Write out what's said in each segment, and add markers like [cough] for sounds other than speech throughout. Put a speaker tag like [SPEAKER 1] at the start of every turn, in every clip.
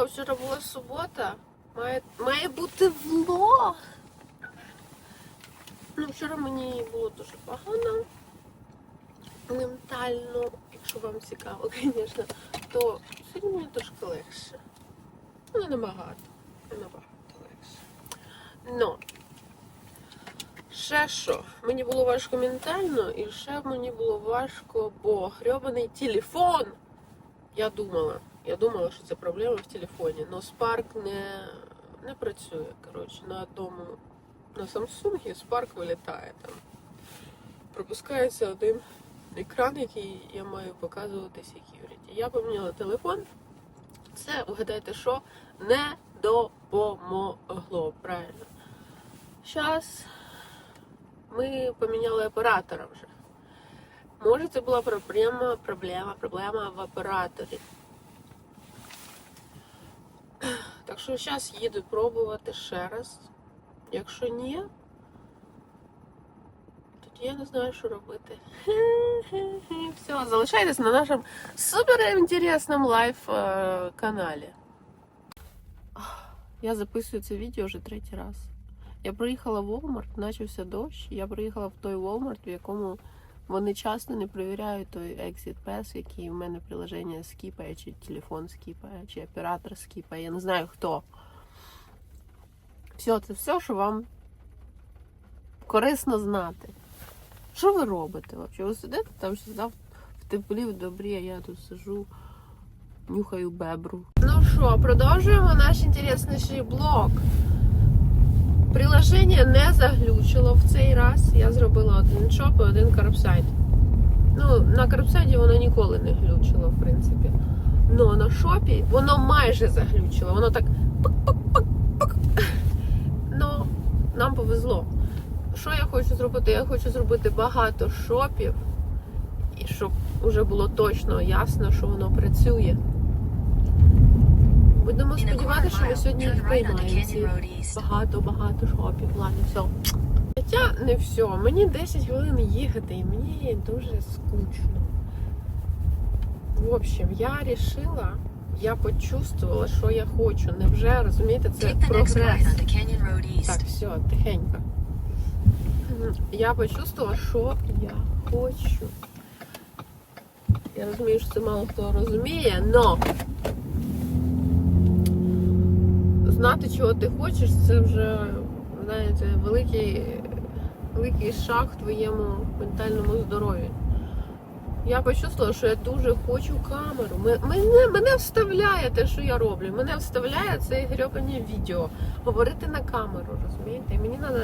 [SPEAKER 1] забула, вчора була субота. Має, має бути влог. Ну, вчора мені було дуже погано. Ментально, якщо вам цікаво, [laughs] звісно, то сьогодні мені трошки легше. Ну, набагато. Не набагато легше. Ну, ще що? Мені було важко ментально, і ще мені було важко, бо грьобаний телефон. Я думала. Я думала, що це проблема в телефоні. але Spark не, не працює. Коротше, на одному на Samsung Spark вилітає там. Пропускається один екран, який я маю показувати security. Я поміняла телефон. Це, угадайте, що не допомогло. Правильно. Зараз ми поміняли оператора вже. Може, це була проблема, проблема, проблема в операторі. Так що зараз їду пробувати ще раз. Якщо ні, тоді я не знаю, що робити. [laughs] Все, залишайтесь на нашому супер інтересному лайв е. Я записую це відео вже третій раз. Я приїхала в Walmart, почався дощ. Я приїхала в той Walmart, в якому вони часто не перевіряють той Exit Pass, який в мене приложення скіпає, чи телефон скіпає, чи оператор скіпає. Я не знаю хто. Все, це все, що вам корисно знати. Що ви робите? Взагалі? Ви сидите там сидав в теплі, в добрі, а я тут сижу, нюхаю бебру. Ну що, продовжуємо наш інтересніший блог. Приложення не заглючило в цей раз. Я зробила один шоп і один карпсайт. Ну, на карпсайті воно ніколи не глючило, в принципі. Но на шопі воно майже заглючило. Воно так пик-пик-пик-пик. Ну, нам повезло. Що я хочу зробити? Я хочу зробити багато шопів, щоб вже було точно ясно, що воно працює. Будемо сподіватися, що ми сьогодні їх приймаємо. Багато-багато шопів. Ладно, все. Хоча не все. Мені 10 хвилин їхати, і мені дуже скучно. В общем, я рішила, я почувствувала, що я хочу. Невже, розумієте, це прогрес. Так, все, тихенько. Я почувствувала, що я хочу. Я розумію, що це мало хто розуміє, но знати, чого ти хочеш, це вже, знаєте, великий, великий шаг в твоєму ментальному здоров'ю. Я почувствувала, що я дуже хочу камеру. Мене, мене вставляє те, що я роблю. Мене вставляє це грьобані відео. Говорити на камеру, розумієте? Мені треба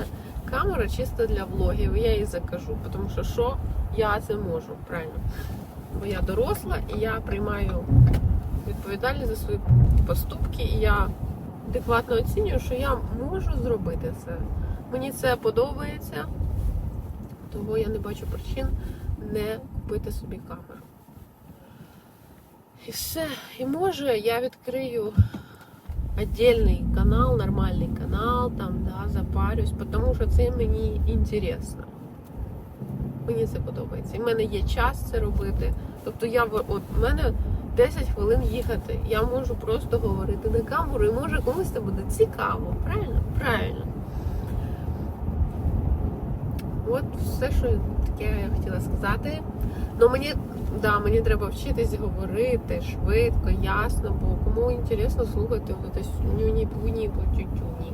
[SPEAKER 1] камера чисто для влогів. Я її закажу, тому що що я це можу, правильно. Бо я доросла і я приймаю відповідальність за свої поступки, і я адекватно оцінюю, що я можу зробити це. Мені це подобається, тому я не бачу причин не купити собі камеру. І все. І може я відкрию отдельний канал, нормальний канал, там, да, запарюсь, тому що це мені інтересно. Мені це подобається. І в мене є час це робити. Тобто я от мене 10 хвилин їхати. Я можу просто говорити на камеру, і може комусь це буде цікаво. Правильно? Правильно. От все, що таке я хотіла сказати. Ну мені, да, мені треба вчитись говорити швидко, ясно, бо кому інтересно слухати це нюні пуні тютюні.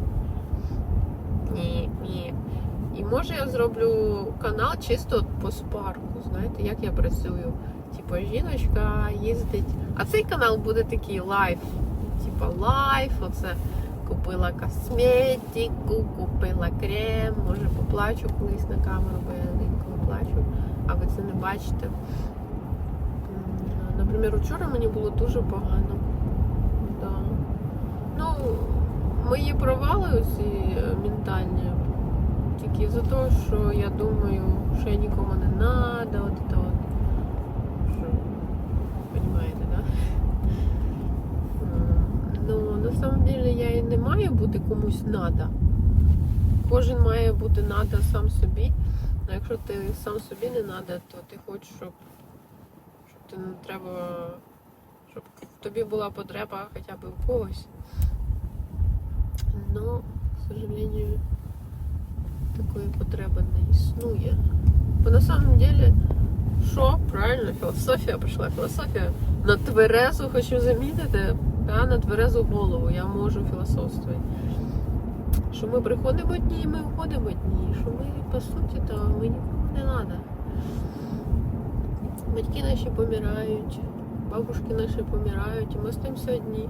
[SPEAKER 1] Ні, ні. І може я зроблю канал чисто по спарку, знаєте, як я працюю. Типа жіночка їздить. А цей канал буде такий лайф. Типа лайф, оце купила косметику, купила крем, може поплачу колись на камеру, бо я інколи плачу, а ви це не бачите. Наприклад, вчора мені було дуже погано. Да. Ну, мої провали оці е, ментальні тільки за те, що я думаю, що я нікому не надо, от це от. Що, Понімаєте, да? М, Ну, на самом деле я і не маю бути комусь надо. Кожен має бути надо сам собі. А якщо ти сам собі не надо, то ти хочеш, щоб, щоб ти не треба, щоб тобі була потреба хоча б у когось. Но, к сожалению, такої потреби не існує. Бо на самом деле, що правильно, філософія прийшла. Філософія на тверезу хочу замітити, та, на тверезу голову я можу філософствувати. Що ми приходимо дні, і ми уходимо дні. Що ми, по суті, то ми нікому не треба. Батьки наші помирають, бабушки наші помирають, і ми остаємося одні.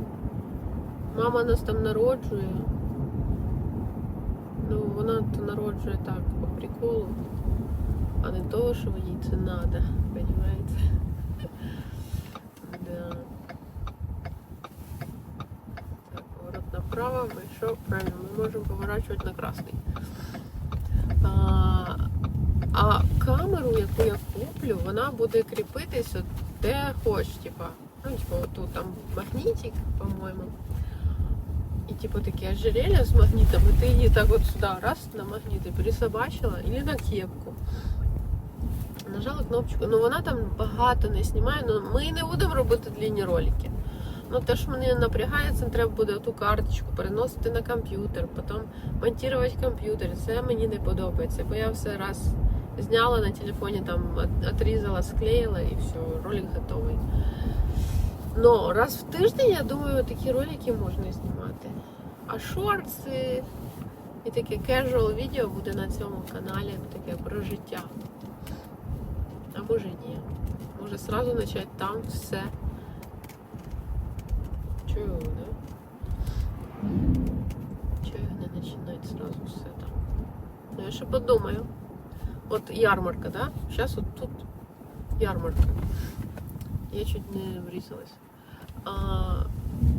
[SPEAKER 1] Мама нас там народжує. Ну, вона то народжує так, по приколу, а не того, що їй це треба, розумієте? [laughs] Да. Так, поворот направо, ми що? Правильно, ми можемо поворачувати на красний. А, а камеру, яку я куплю, вона буде кріпитися де хоч, типа. Ну, типа, отут там магнітик, по-моєму. І типу таке ожерелье з магнітом, і ти її так от сюди раз на магніти присобачила, і на кепку. Нажала кнопочку. Ну вона там багато не знімає, але ми не будемо робити длінні ролики. Ну те, що мене напрягає, це треба буде ту карточку переносити на комп'ютер, потім монтувати комп'ютер. Це мені не подобається, бо я все раз зняла на телефоні, там отрізала, склеїла і все, ролик готовий. Но раз в тиждень, я думаю, такі ролики можна знімати. А шорти і таке casual відео буде на цьому каналі, таке про життя. А може ні. Може сразу почати там все. Чую, да? Чую не починати сразу все там. Ну, я ще подумаю. От ярмарка, да? Зараз от тут ярмарка. Я чуть не врізалась. А,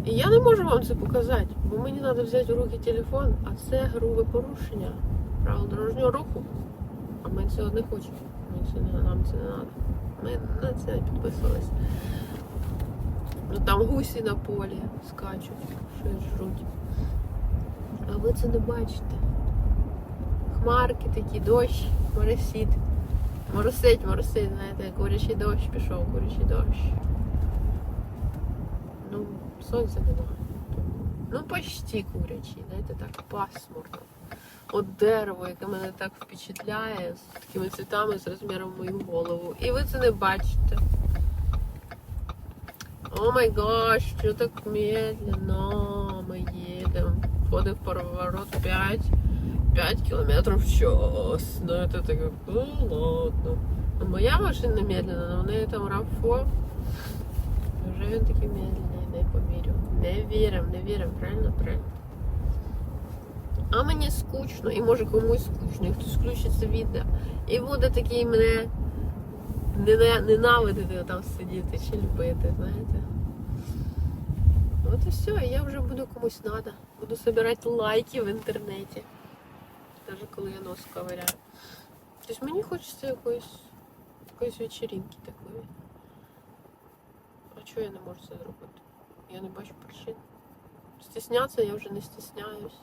[SPEAKER 1] я не можу вам це показати, бо мені треба взяти в руки телефон, а це грубе порушення правил дорожнього руху. А ми цього не хочемо. Ми це нам це не треба. Ми на це не підписувались. Ну там гусі на полі скачуть, щось жруть. А ви це не бачите. Хмарки такі, дощ, моросить. Моросить, моросить, знаєте, курячий дощ пішов, курячий дощ. Ну, сонця нема. Ну, почти курячий, знаєте, так пасмурно. От дерево, яке мене так впечатляє, з такими цвітами з розміром мою голову. І ви це не бачите. О май гаш, що так медленно ми їдемо. Входив поворот 5, 5 кілометрів в час. Ну, це таке, ну ладно. Ну, моя машина медленна, але в неї там RAV4. Вже він такий медленний, не помірю. Не віримо, не віримо, правильно, правильно. А мені скучно, і може комусь скучно, і хтось включить це відео. І буде такий мене ненавидити там сидіти чи любити, знаєте. От і все, і я вже буду комусь надо. Буду збирати лайки в інтернеті. Навіть коли я нос ковиряю. Тобто мені хочеться якоїсь, якоїсь вечеринки такої. А чого я не можу це зробити? Я не бачу причин. Стіснятися я вже не стісняюсь.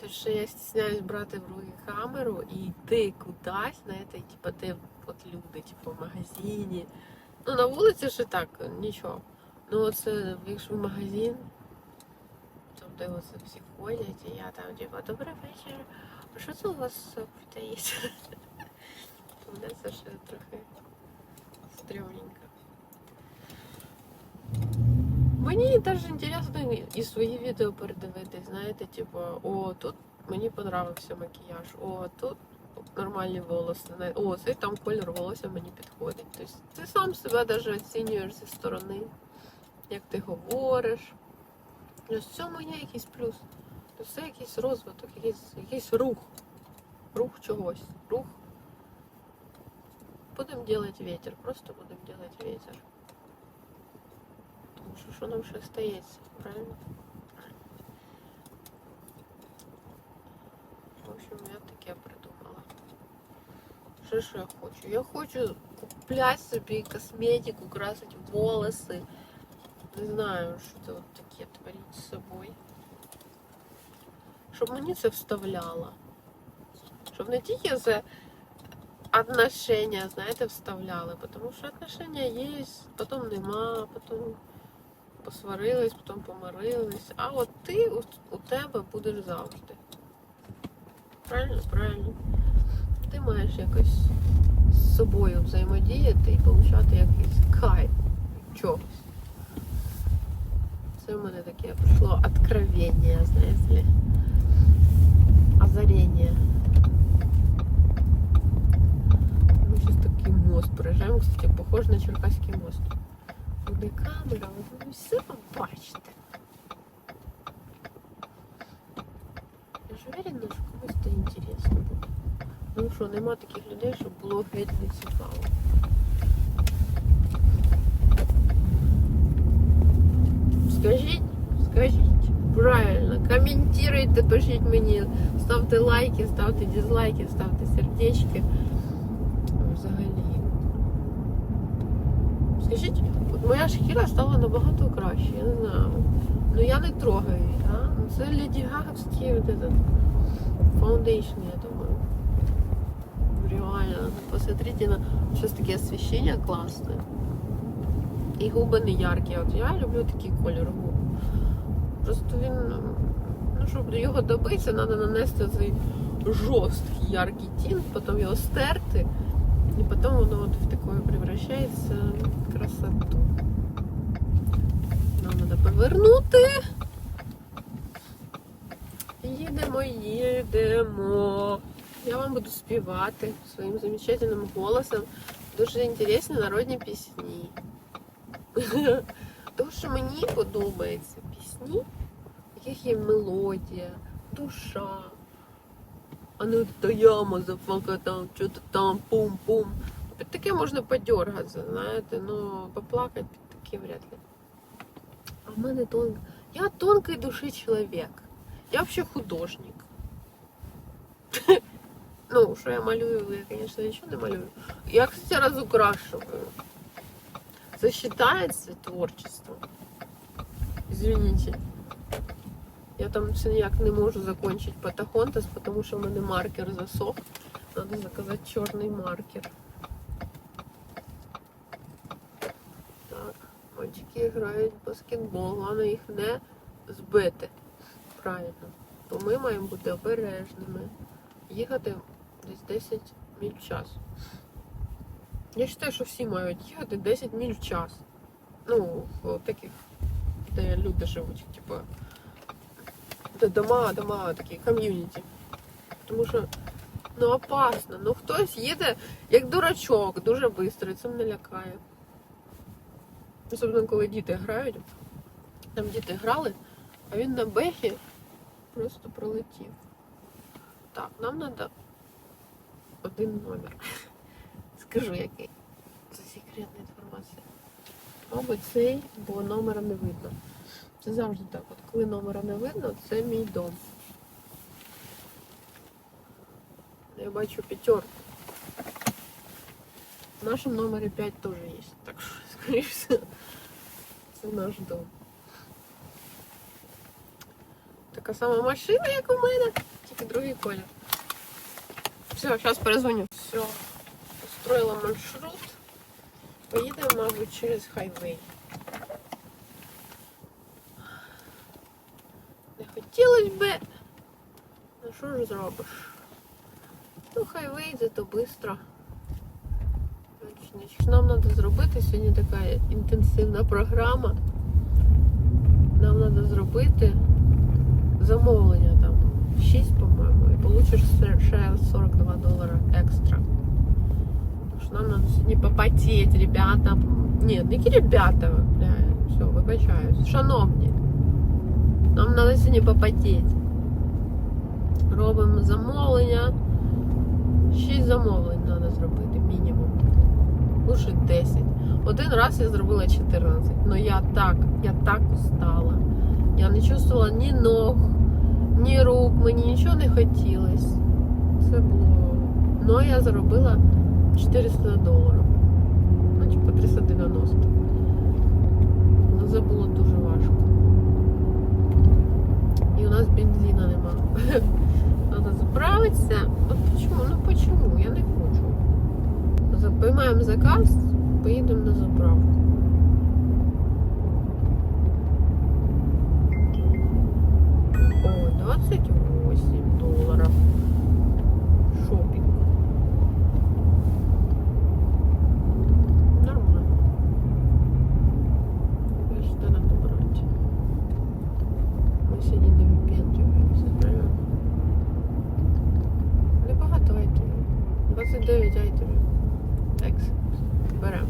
[SPEAKER 1] Тож що я стісняюсь брати в руки камеру і йти кудись, знаєте, типу, де от люди, типу, в магазині. Ну, на вулиці ще так, нічого. Ну, оце, якщо в магазин, там, де оце всі ходять, і я там, типу, добрий вечір. А що це у вас продається? [laughs] Мене це ще трохи стрьомненько. Мені навіть інтересно і свої відео передивитись, знаєте, типу, о, тут мені подобався макіяж, о, тут нормальні волоси, о, цей там колір волосся мені підходить. Тобто ти сам себе навіть оцінюєш зі сторони, як ти говориш. В цьому є якийсь плюс. Це якийсь розвиток, якийсь, якийсь рух. Рух чогось. Рух. Будемо робити вітер, просто будемо робити вітер. Тому що що нам ще стається, правильно? В общем, я таке придумала. Що ж я хочу? Я хочу купляти собі косметику, красити волоси. Не знаю, що це от таке творить з собою. Щоб мені це вставляло. Щоб не тільки це отношения, знаєте, вставляли. Тому що отношения є, потім нема, потім посварились, потім помирились. А от ти у, тебе будеш завжди. Правильно? Правильно. Ти маєш якось з собою взаємодіяти і отримати якийсь кайф чогось. Це в мене таке прийшло откровення, знаєте. Озарення. Ми зараз такий мост проїжджаємо, кстати, похож на Черкаський мост. Буде камера, ви все побачите. Я ж уверена, що комусь це інтересно буде. Ну що, нема таких людей, щоб було геть не цікаво. Скажіть, скажіть, правильно, коментуйте, пишіть мені, ставте лайки, ставте дизлайки, ставте сердечки. Взагалі. Скажіть, от Моя шкіра стала набагато краще, я не знаю. Ну я не трогаю її, а? Ну, Це Леді этот фаундейшн, я думаю. Реально, посмотрите на сейчас таке освещение классное. І губи не яркі. От я люблю такий колір губ. Просто він, ну щоб до його добитися, треба нанести цей жорсткий яркий тінт, потім його стерти, і потім воно от в таке превращається в красоту. Нам треба повернути. Їдемо, їдемо. Я вам буду співати своїм замечательним голосом дуже інтересні народні пісні. [laughs] Тому що мені подобаються пісні, в яких є мелодія, душа. А не то яма зафака там, що-то там, пум-пум. Під таке можна подергатися, знаєте, ну поплакати під таке вряд ли. А в мене тонко. Я тонкой души чоловік. Я взагалі художник. [laughs] Ну, що я малюю, я, звісно, нічого не малюю. Я, кстати, разукрашиваю. Это считается творчеством? Извините. Я там все ніяк не можу закончить Патахонтас, тому що в мене маркер засох. Надо заказати чорний маркер. Так, мальчики грають в баскетбол. Головне їх не збити. Правильно. Бо ми маємо бути обережними. Їхати десь 10 миль в час. Я вважаю, що всі мають їхати 10 миль в час. Ну, таких, де люди живуть, типу, дома, дома такі, ком'юніті. Тому що ну опасно. Ну хтось їде як дурачок, дуже швидко, це мене лякає. Особливо, коли діти грають. Там діти грали, а він на бехі просто пролетів. Так, нам треба один номер. [laughs] Скажу який. Це секретна інформація. Мабуть, цей, бо номера не видно. Це завжди так. От коли номера не видно, це мій дом. Я бачу п'ятерку. В нашому номері 5 теж є. Так що, [laughs] скоріше, всього, це наш дом. Така сама машина, як у мене, тільки другий колір. Все, зараз перезвоню. Все построила маршрут. Поїдемо, мабуть, через хайвей. Хотілося би. Ну що ж зробиш? Ну, хайвей, зато швидко. Нам треба зробити сьогодні така інтенсивна програма. Нам треба зробити замовлення там 6, по-моєму, і получиш ще 42 долара екстра. Що нам надо сьогодні попотеть, ребята. Ні, які ребята, бля, все, вибачаюсь. Шановні. Нам треба сьогодні попотеть. Робимо замовлення. 6 замовлень треба зробити, мінімум. Лучше 10. Один раз я зробила 14. Но я так, я так устала. Я не чувствувала ні ног, ні рук, мені нічого не хотілося. Це було. Но я зробила 400 доларів. Ну, типу 390. Ну, це було дуже важко. І у нас бензина нема. [laughs] Треба заправитися. От почему? Ну почему? Я не хочу. Поймаємо заказ, поїдемо на заправку. О, 28 сьогодні не правильно? Небагато айтемів. 29 айтемів. Екс. Беремо.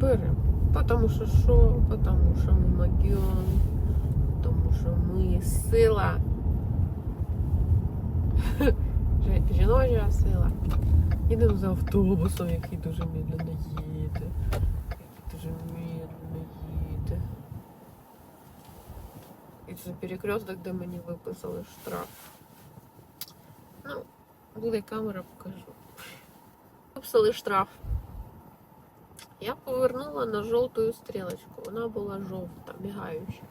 [SPEAKER 1] Беремо. Потому що що? Потому що ми магіон. Тому що ми сила. [laughs] Жі- Жіноча сила. Їдемо за автобусом, який дуже медленно їде. Який дуже медленно їде. І це перекресток, де мені виписали штраф. Ну, буде камера, покажу. Виписали штраф. Я повернула на жовту стрілочку. Вона була жовта, мігаюча.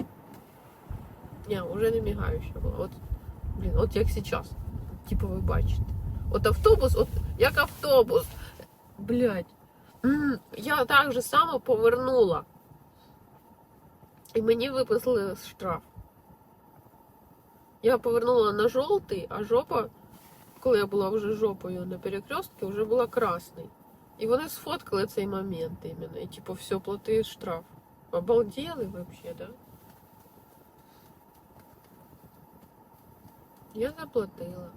[SPEAKER 1] Ні, вже не мігаюча була. От, блін, от як зараз. Типу ви бачите. От автобус, от як автобус. Блять. Я так же само повернула. І мені виписали штраф. Я повернула на жовтий, а жопа, коли я була вже жопою на перекрестку, вже була красний. І вони сфоткали цей момент іменно. І типу, все, плати штраф. Обалдели вообще, да? Я заплатила.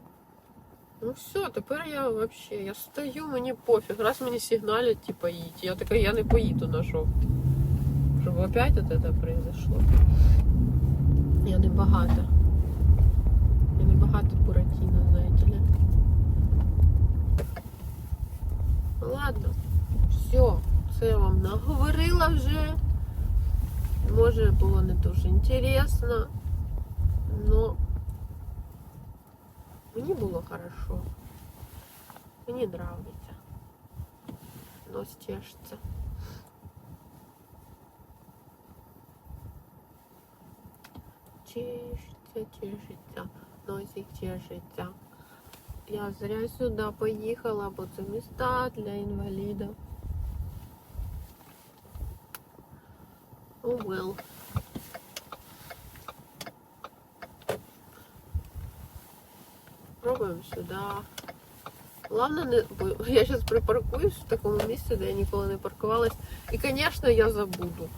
[SPEAKER 1] Ну все, тепер я вообще, я стою, мені пофіг. Раз мені сигналять, типа їдь. Я така, я не поїду на жовтий. Щоб опять от это произошло. Я не багата. Я не багата Буратіно, знаєте ли. Ладно, все, це я вам наговорила вже. Може було не дуже інтересно, но мені було хорошо. Мені нравиться. Нос тешится. Тешится, тешится, носик тешится. Я зря сюди поїхала, бо це міста для інвалідів. Oh well. Пробуємо сюди. Главное, не... я зараз припаркуюсь в такому місці, де я ніколи не паркувалась. І, звісно, я забуду.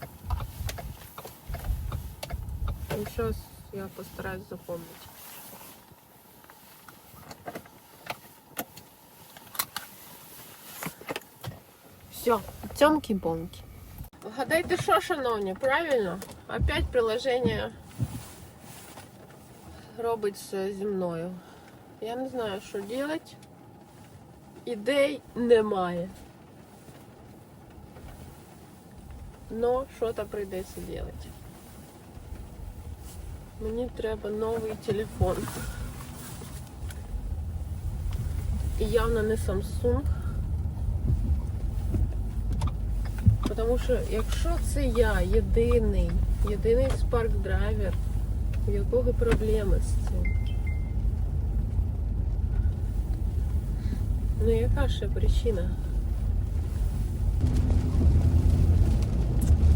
[SPEAKER 1] Ну, зараз я постараюсь запомнити. Все, тёмки-бомки. Гадайте, що, шановні, правильно? Опять приложення робить все зі мною. Я не знаю, що робити. Ідей немає. Но що-то прийдеться робити. Мені треба новий телефон. І явно не Samsung. Тому що якщо це я єдиний, єдиний Spark драйвер, у якого проблеми з цим? Ну яка ще причина?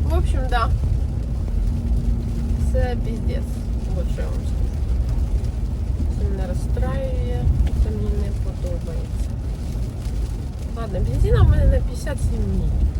[SPEAKER 1] В общем, да. Це піздець. Вот що я вам скажу. Це мене розстраює, це мені не подобається. Ладно, бензина в мене на 57 днів.